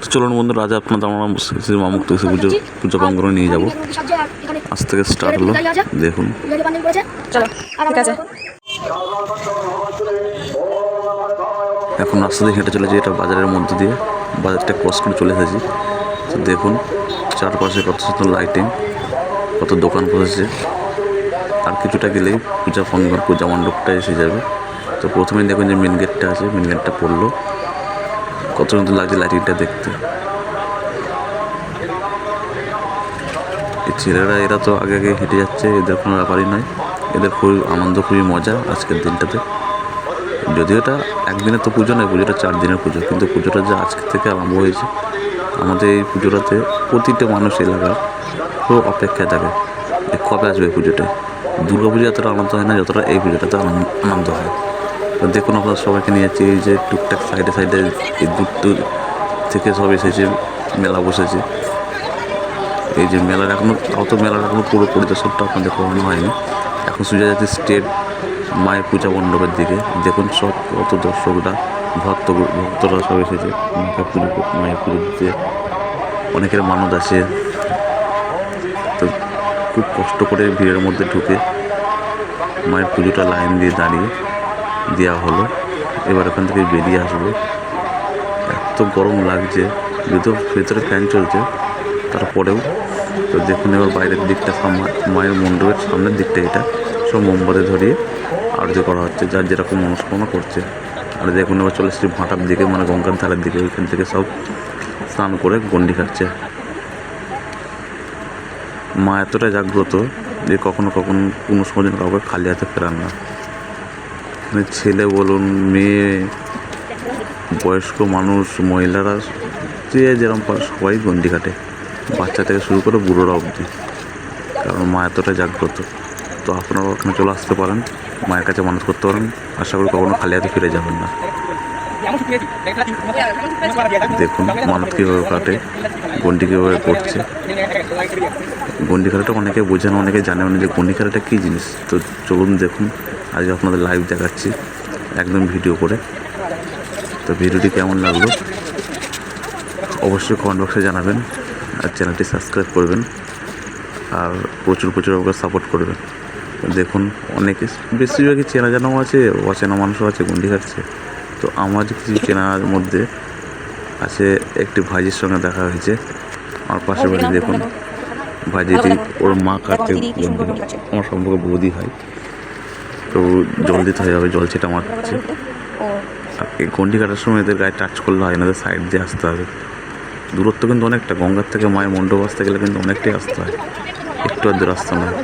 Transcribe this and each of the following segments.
তো চলুন বন্ধুরা আজ আপনাদের আমরা শ্রী মা মুক্ত পুজো পুজো প্রাঙ্গনে নিয়ে যাব। আজ থেকে স্টার্ট হলো। দেখুন। ঠিক আছে। এখন রাস্তা দিয়ে হেঁটে চলেছি এটা বাজারের মধ্যে দিয়ে। বাজারটা ক্রস করে চলে এসেছি। তো দেখুন চারপাশে কত সুন্দর লাইটিং কত দোকান বসেছে। আর কিছুটা গেলেই পূজা প্রাঙ্গন পূজা মণ্ডপটা এসে যাবে। তো প্রথমেই দেখুন যে মেন গেটটা আছে মেন গেটটা পড়ল। কত সুন্দর লাগছে লাইটিংটা দেখতে। এই ছেলেরা, এরা তো আগে আগে হেঁটে যাচ্ছে, এদের কোনো ব্যাপারই নয়। এদের খুবই, আনন্দ খুবই মজা আজকের দিনটাতে। যদিও এটা একদিনের তো পুজো নয়, পুজোটা চার দিনের পুজো, কিন্তু পুজোটা যে আজকে থেকে আরম্ভ হয়েছে, আমাদের এই পুজোটাতে প্রতিটা মানুষ এলাকার খুব অপেক্ষায় থাকে যে কবে আসবে এই পুজোটায় দুর্গা পুজো এতটা আনন্দ হয় না, যতটা এই পুজোটাতে আনন্দ- হয়। দেখুন আপনারা সবাইকে নিয়ে যাচ্ছি, এই যে টুকটাক সাইডে সাইডে এই দূর দূর থেকে সব এসেছে, মেলা বসেছে। এই যে মেলার এখনও অত মেলার এখনও পুরো পরিদর্শনটা আপনাদের করানো হয়নি। এখন সোজা যাচ্ছে স্টেট মায়ের পূজা মণ্ডপের দিকে। দেখুন সব কত দর্শকরা, ভক্ত, ভক্তরা সব এসেছে, মাকে পুজো মায়ের পুজো দিতে। অনেকের মানত আছে। তো খুব কষ্ট করে ভিড়ের মধ্যে ঢুকে মায়ের পুজোটা লাইন দিয়ে দাঁড়িয়ে দেওয়া হলো। এবার ওখান থেকে বেরিয়ে আসব। এত গরম লাগছে যদিও ভেতরে ফ্যান চলছে, তারপরেও তো দেখুন এবার বাইরের দিকটা মায়ের মণ্ডপের সামনের দিকটা এটা। সব মোমবাতি ধরিয়ে আরতি করা হচ্ছে, যার যেরকম মনস্কামনা করছে। আর দেখুন এবার চলে এসেছি ভাটার দিকে মানে গঙ্গার ধারের দিকে, ওইখান থেকে সব স্নান করে গন্ডি খাচ্ছে। মা এতটা জাগ্রত যে কখনো কখনো কোনো সময় কাউকে খালি হাতে ফেরান না। ছেলে বলুন, মেয়ে, বয়স্ক মানুষ, মহিলারা যে যেরকম পারে সবাই গন্ডি কাটে। বাচ্চা থেকে শুরু করে বুড়োরা অবধি। কারণ মা এতটা জাগ্রত। তো আপনারা ওখানে চলে আসতে পারেন। মায়ের কাছে মানুষ করতে পারেন। আশা করি কখনো খালি হাতে ফিরে যাবেন না। দেখুন মানুষ কীভাবে কাটে, গন্ডি কীভাবে করছে গন্ডি খেলাটা অনেকে বোঝে না, অনেকে জানে না যে গন্ডি খেলাটা কী জিনিস। তো চলুন দেখুন আজ আপনাদের লাইভ দেখাচ্ছি একদম ভিডিও করে। তো ভিডিওটি কেমন লাগল? অবশ্যই কমেন্ট বক্সে জানাবেন আর চ্যানেলটি সাবস্ক্রাইব করবেন আর প্রচুর প্রচুর আমাকে সাপোর্ট করবেন। দেখুন অনেকে বেশিরভাগই চেনা জানাও আছে অচেনা মানুষও আছে গুন্ডি খাচ্ছে। তো আমার কিছু চেনার মধ্যে আছে একটি ভাইজির সঙ্গে দেখা হয়েছে। আমার পাশের বাড়ি দেখুন ভাইজিটি ওর মা কাটতে গুন্ডি। আমার সম্পর্কে বৌদি হয়। তো জল দিতে হয় যাবে জল ছেটা মারছে আর এই গন্ডি কাটার সময় এদের গায়ে টাচ করলে হয় না সাইড দিয়ে আসতে হবে। দূরত্ব কিন্তু অনেকটা গঙ্গার থেকে মায়ের মণ্ডপ আসতে গেলে কিন্তু অনেকটাই আসতে হয়। একটু আধ রাস্তা নয়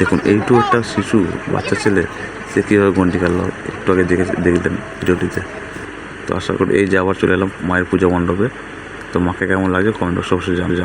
দেখুন এইটু একটা শিশু বাচ্চা ছেলে সে কীভাবে গন্ডি কাটলো একটু আগে দেখে দেখলেন ভিডিওটিতে তো আশা করি এই যে আবার চলে এলাম মায়ের পূজা মণ্ডপে। তো মাকে কেমন লাগে কমেন্ট বক্সে অবশ্যই জানাবেন।